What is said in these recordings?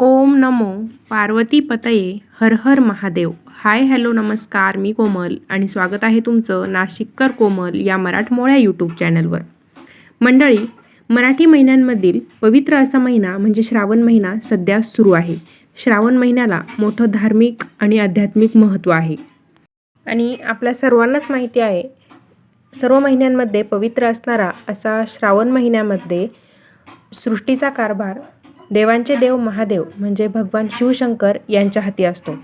ओम नमो पार्वती पतये हर हर Mahadev. Hi hello नमस्कार मी कोमल आणि स्वागत आहे तुमचं नाशिककर कोमल या मराठमोळ्या यूट्यूब चॅनलवर. मंडळी मराठी महिन्यांमधील पवित्र असा महिना म्हणजे श्रावण महिना सध्या सुरू आहे. श्रावण महिन्याला मोठं धार्मिक आणि आध्यात्मिक महत्त्व आहे. आणि आपल्या सर्वांनाच माहिती आहे सर्व महिन्यांमध्ये पवित्र असणारा असा श्रावण महिन्यामध्ये सृष्टीचा कारभार देवांचे देव महादेव म्हणजे भगवान शिवशंकर यांच्या हाती असतो.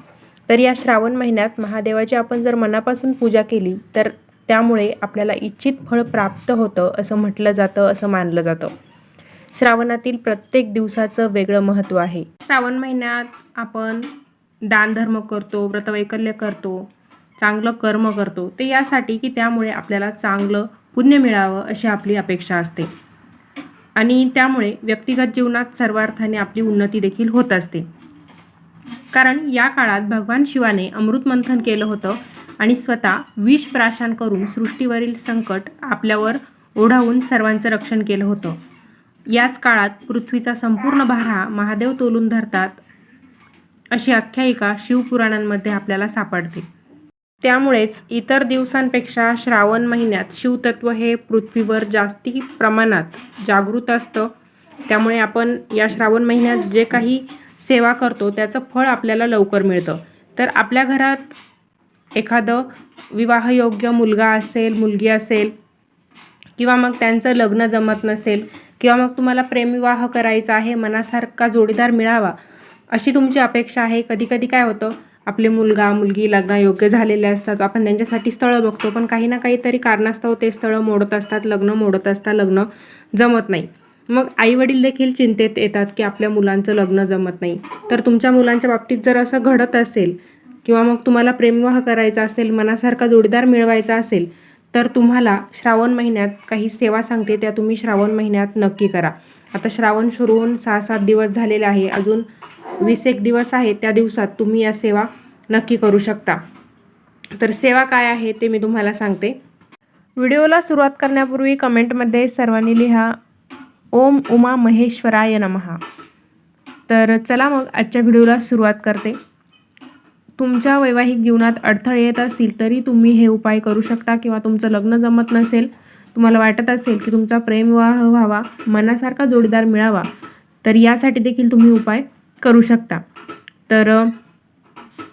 तर या श्रावण महिन्यात महादेवाची आपण जर मनापासून पूजा केली तर त्यामुळे आपल्याला इच्छित फळ प्राप्त होतं असं म्हटलं जातं असं मानलं जातं. श्रावणातील प्रत्येक दिवसाचं वेगळं महत्त्व आहे. श्रावण महिन्यात आपण दानधर्म करतो व्रतवैकल्य करतो चांगलं कर्म करतो. ते यासाठी की त्यामुळे आपल्याला चांगलं पुण्य मिळावं अशी आपली अपेक्षा असते. आणि त्यामुळे व्यक्तिगत जीवनात सर्वार्थाने आपली उन्नती देखील होत असते. कारण या काळात भगवान शिवाने अमृत मंथन केलं होतं आणि स्वतः विष प्राशन करून सृष्टीवरील संकट आपल्यावर ओढावून सर्वांचं रक्षण केलं होतं. याच काळात पृथ्वीचा संपूर्ण भार हा महादेव तोलून धरतात अशी आख्यायिका शिवपुराणांमध्ये आपल्याला सापडते. त्यामुळेच इतर दिवसांपेक्षा श्रावण महिन्यात शिवतत्व हे पृथ्वीवर जास्ती प्रमाणात जागृत असतं. त्यामुळे आपण या श्रावण महिन्यात जे काही सेवा करतो त्याचं फळ आपल्याला लवकर मिळतं. तर आपल्या घरात एखादं विवाहयोग्य मुलगा असेल मुलगी असेल किंवा मग त्यांचं लग्न जमत नसेल किंवा मग तुम्हाला प्रेमविवाह करायचा आहे मनासारखा जोडीदार मिळावा अशी तुमची अपेक्षा आहे. कधी कधी काय होतं आपले मुलगा मुलगी लग्नायोग्य झालेले असतात. आपण त्यांच्यासाठी स्थळं बघतो पण काही ना काहीतरी कारणास्तव ते स्थळं मोडत असतात लग्न मोडत असतात लग्न जमत नाही. मग आईवडील देखील चिंतेत येतात की आपल्या मुलांचं लग्न जमत नाही. तर तुमच्या मुलांच्या बाबतीत जर असं घडत असेल किंवा मग तुम्हाला प्रेमविवाह करायचा असेल मनासारखा जोडीदार मिळवायचा असेल तर तुम्हाला श्रावण महिन्यात काही सेवा सांगते त्या तुम्ही श्रावण महिन्यात नक्की करा. आता श्रावण सुरू होऊन सहा सात दिवस झालेले आहे अजून वीस एक दिवस आहे त्या दिवसात तुम्ही या सेवा नक्की करू शकता. तर सेवा काय आहे ते मी तुम्हाला सांगते. व्हिडिओला सुरुवात करण्यापूर्वी कमेंटमध्ये सर्वांनी लिहा ओम उमा महेश्वराय नमहा तर चला मग आजच्या व्हिडिओला सुरुवात करते. तुमच्या वैवाहिक जीवनात अडथळे येत असतील तरी तुम्ही हे उपाय करू शकता किंवा तुमचं लग्न जमत नसेल तुम्हाला वाटत असेल की तुमचा प्रेमविवाह व्हावा मनासारखा जोडीदार मिळावा तर यासाठी देखील तुम्ही उपाय करू शकता. तर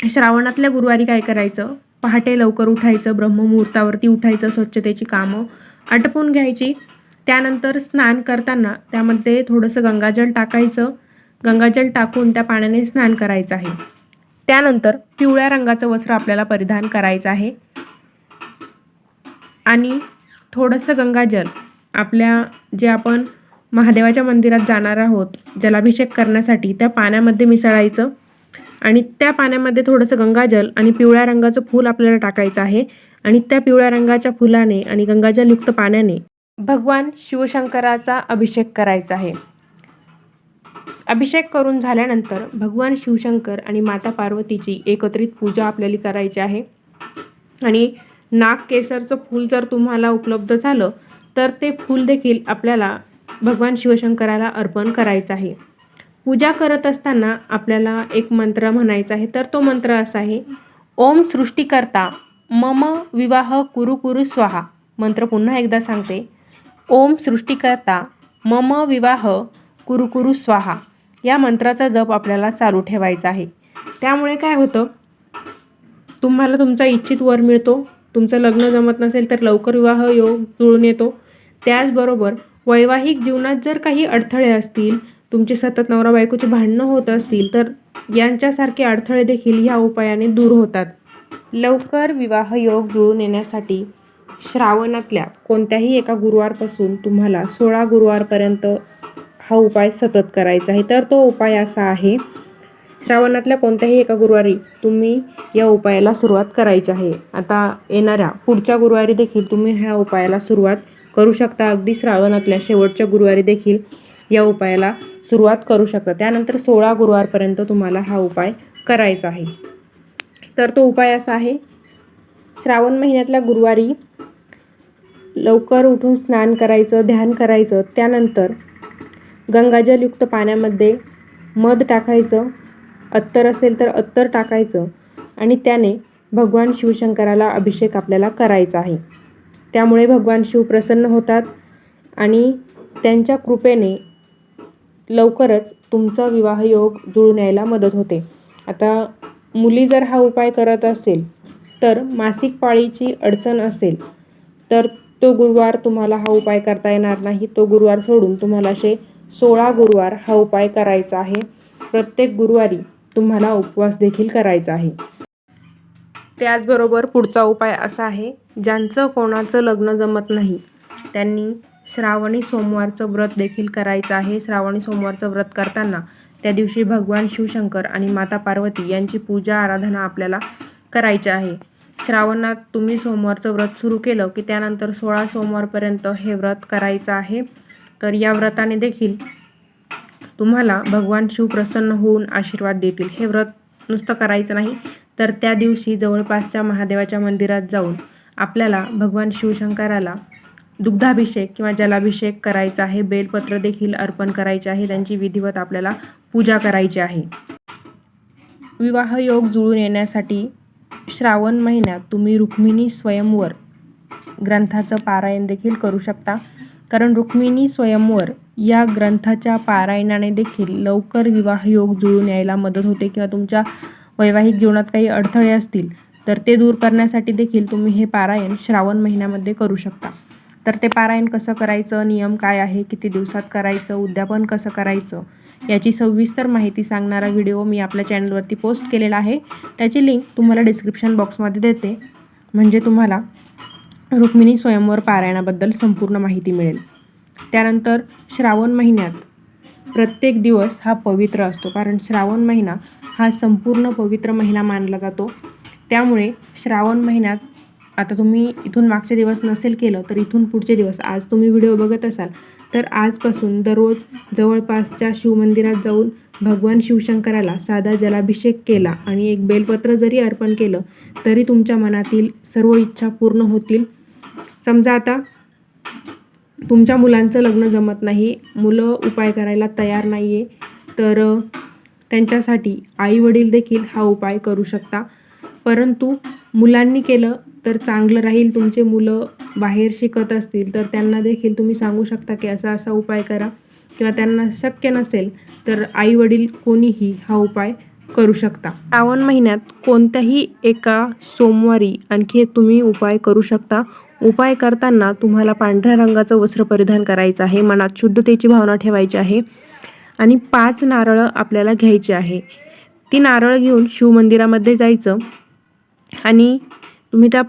श्रावणातल्या गुरुवारी काय करायचं? पहाटे लवकर उठायचं ब्रह्ममुहूर्तावरती उठायचं स्वच्छतेची कामं आटपून घ्यायची. त्यानंतर स्नान करताना त्यामध्ये थोडंसं गंगाजल टाकायचं. गंगाजल टाकून त्या पाण्याने स्नान करायचं आहे. त्यानंतर पिवळ्या रंगाचं वस्त्र आपल्याला परिधान करायचं आहे. आणि थोडंसं गंगाजल आपल्या जे आपण महादेवाच्या मंदिरात जाणार आहोत जलाभिषेक करण्यासाठी त्या पाण्यामध्ये मिसळायचं. आणि त्या पाण्यामध्ये थोडंसं गंगाजल आणि पिवळ्या रंगाचं फूल आपल्याला टाकायचं आहे. आणि त्या पिवळ्या रंगाच्या फुलाने आणि गंगाजलयुक्त पाण्याने भगवान शिवशंकराचा अभिषेक करायचा आहे. अभिषेक करून झाल्यानंतर भगवान शिवशंकर आणि माता पार्वतीची एकत्रित पूजा आपल्याला करायची आहे. आणि नाग केसरचं फूल जर तुम्हाला उपलब्ध झालं तर ते फूल देखील आपल्याला भगवान शिवशंकराला अर्पण करायचं आहे. पूजा करत असताना आपल्याला एक मंत्र म्हणायचा आहे तर तो मंत्र असा आहे ओम सृष्टीकर्ता मम विवाह कुरु कुरु स्वाहा. मंत्र पुन्हा एकदा सांगते ओम सृष्टीकर्ता मम विवाह कुरु कुरु स्वाहा. या मंत्राचा जप आपल्याला चालू ठेवायचा आहे. त्यामुळे काय होतं तुम्हाला तुमचा इच्छित वर मिळतो तुमचं लग्न जमत नसेल तर लवकर विवाह योग जुळून येतो. त्याचबरोबर वैवाहिक जीवनात जर काही अडथळे असतील तुमचे सतत नवरा बायकोची भांडणं होत असतील तर यांच्यासारखे अडथळे देखील ह्या उपायाने दूर होतात. लवकर विवाह योग जुळून येण्यासाठी श्रावणातल्या कोणत्याही एका गुरुवारपासून तुम्हाला सोळा गुरुवारपर्यंत हा उपाय सतत करायचा आहे. तर तो उपाय असा आहे श्रावणातल्या कोणत्याही एका गुरुवारी तुम्ही या उपायाला सुरुवात करायची आहे. आता येणाऱ्या पुढच्या गुरुवारी देखील तुम्ही ह्या उपायाला सुरुवात करू शकता. अगदी श्रावणातल्या शेवटच्या गुरुवारी देखील या उपायाला सुरुवात करू शकता. त्यानंतर सोळा गुरुवारपर्यंत तुम्हाला हा उपाय करायचा आहे. तर तो उपाय असा आहे श्रावण महिन्यातल्या गुरुवारी लवकर उठून स्नान करायचं ध्यान करायचं त्यानंतर गंगाजलयुक्त पाण्यामध्ये मध टाकायचं अत्तर असेल तर अत्तर टाकायचं आणि त्याने भगवान शिवशंकराला अभिषेक आपल्याला करायचा आहे. त्यामुळे भगवान शिव प्रसन्न होतात आणि त्यांच्या कृपेने लवकरच तुमचा विवाहयोग जुळून यायला मदत होते. आता मुली जर हा उपाय करत असेल तर मासिक पाळीची अडचण असेल तर तो गुरुवार तुम्हाला हा उपाय करता येणार नाही. तो गुरुवार सोडून तुम्हाला असे सोळा गुरुवार हा उपाय करायचा आहे. प्रत्येक गुरुवारी तुम्हाला उपवास देखील करायचा आहे. त्याचबरोबर पुढचा उपाय असा आहे ज्यांचं कोणाचं लग्न जमत नाही त्यांनी श्रावणी सोमवारचं व्रत देखील करायचं आहे. श्रावणी सोमवारचं व्रत करताना त्या दिवशी भगवान शिवशंकर आणि माता पार्वती यांची पूजा आराधना आपल्याला करायची आहे. श्रावणात तुम्ही सोमवारचं व्रत सुरू केलं की त्यानंतर सोळा सोमवारपर्यंत हे व्रत करायचं आहे. तर या व्रताने देखील तुम्हाला भगवान शिव प्रसन्न होऊन आशीर्वाद देतील. हे व्रत नुसतं करायचं नाही तर त्या दिवशी जवळपासच्या महादेवाच्या मंदिरात जाऊन आपल्याला भगवान शिवशंकराला दुग्धाभिषेक किंवा जलाभिषेक करायचा आहे बेलपत्र देखील अर्पण करायचे आहे त्यांची विधिवत आपल्याला पूजा करायची आहे. विवाह योग जुळून येण्यासाठी श्रावण महिन्यात तुम्ही रुक्मिणी स्वयंवर ग्रंथाचं पारायण देखील करू शकता. कारण रुक्मिणी स्वयंवर या ग्रंथाच्या पारायणाने देखील लवकर विवाह योग जुळून यायला मदत होते किंवा तुमच्या वैवाहिक जीवनात काही अडथळे असतील तर ते दूर करण्यासाठी देखील तुम्ही हे पारायण श्रावण महिन्यामध्ये करू शकता. तर ते पारायण कसं करायचं नियम काय आहे किती दिवसात करायचं उद्यापन कसं करायचं याची सविस्तर माहिती सांगणारा व्हिडिओ मी आपल्या चॅनलवरती पोस्ट केलेला आहे. त्याची लिंक तुम्हाला डिस्क्रिप्शन बॉक्समध्ये देते. म्हणजे तुम्हाला रुक्मिणी स्वयंवर पारायणाबद्दल संपूर्ण माहिती मिळेल. त्यानंतर श्रावण महिन्यात प्रत्येक दिवस हा पवित्र असतो कारण श्रावण महिना हा संपूर्ण पवित्र महिना मानला जातो. त्यामुळे श्रावण महिन्यात आता तुम्ही इथून मागचे दिवस नसेल केलं तर इथून पुढचे दिवस. आज तुम्ही व्हिडिओ बघत असाल तर आजपासून दररोज जवळपासच्या शिवमंदिरात जाऊन भगवान शिवशंकराला साधा जलाभिषेक केला आणि एक बेलपत्र जरी अर्पण केलं तरी तुमच्या मनातील सर्व इच्छा पूर्ण होतील. समजा आता तुमच्या मुलांचं लग्न जमत नाही मुलं उपाय करायला तयार नाही आहे तर त्यांच्यासाठी आई वडील देखील हा उपाय करू शकता. परंतु मुलांनी केलं तर चांगलं राहील. तुमचे मुलं बाहेर शिकत असतील तर त्यांना देखील तुम्ही सांगू शकता की असा असा उपाय करा. किंवा त्यांना शक्य नसेल तर आई वडील कोणीही हा उपाय करू शकता. श्रावण महिन्यात कोणत्याही एका सोमवारी आणखी एक तुम्ही उपाय करू शकता. उपाय करताना तुम्हाला पांढऱ्या रंगाचं वस्त्र परिधान करायचं आहे. मनात शुद्धतेची भावना ठेवायची आहे. आणि पाच नारळं आपल्याला घ्यायची आहे. ती नारळ घेऊन शिवमंदिरामध्ये जायचं. आणि तुम्ही त्या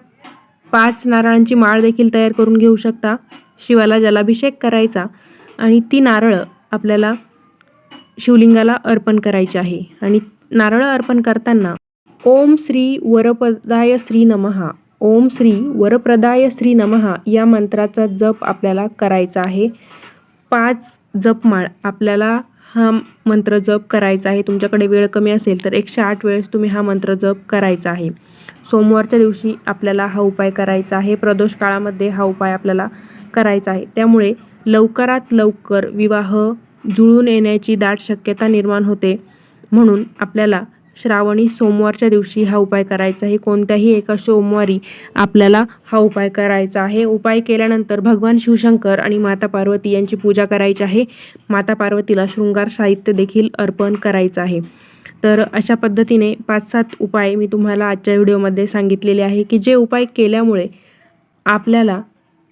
पाच नारळांची माळ देखील तयार करून घेऊ शकता. शिवाला जलाभिषेक करायचा आणि ती नारळं आपल्याला शिवलिंगाला अर्पण करायची आहे. आणि नारळ अर्पण करताना ओम श्री वरप्रदाय श्री नमहा. ओम श्री वरप्रदाय श्री नमहा या मंत्राचा जप आपल्याला करायचा आहे. पाच जपमाळ आपल्याला हा मंत्र जप करायचा आहे. तुमच्याकडे वेळ कमी असेल तर एकशे आठ वेळेस तुम्ही हा मंत्र जप करायचा आहे. सोमवारच्या दिवशी आपल्याला हा उपाय करायचा आहे. प्रदोष काळामध्ये हा उपाय आपल्याला करायचा आहे. त्यामुळे लवकरात लवकर विवाह जुळून येण्याची दाट शक्यता निर्माण होते म्हणून आपल्याला श्रावणी सोमवारच्या दिवशी हा उपाय करायचा आहे. कोणत्याही एका सोमवारी आपल्याला हा उपाय करायचा आहे. उपाय केल्यानंतर भगवान शिवशंकर आणि माता पार्वती यांची पूजा करायची आहे. माता पार्वतीला शृंगार साहित्य देखील अर्पण करायचं आहे. तर अशा पद्धतीने पाच सात उपाय मी तुम्हाला आजच्या व्हिडिओमध्ये सांगितलेले आहे की जे उपाय केल्यामुळे आपल्याला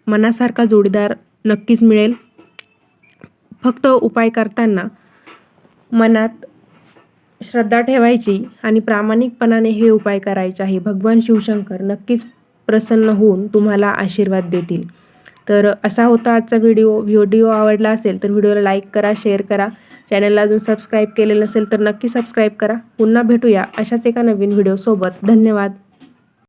मनासारखा जोडीदार नक्कीच मिळेल. फक्त उपाय करताना मनात श्रद्धा ठेवायची आणि प्रामाणिकपणाने हे उपाय करायचे आहे. भगवान शिवशंकर नक्कीच प्रसन्न होऊन तुम्हाला आशीर्वाद देतील. तर असा होता आजचा व्हिडिओ. व्हिडिओ आवडला असेल तर व्हिडिओला लाईक करा शेअर करा. चॅनलला अजून सबस्क्राईब केलेलं नसेल तर नक्की सबस्क्राईब करा. पुन्हा भेटूया अशाच एका नवीन व्हिडिओसोबत धन्यवाद.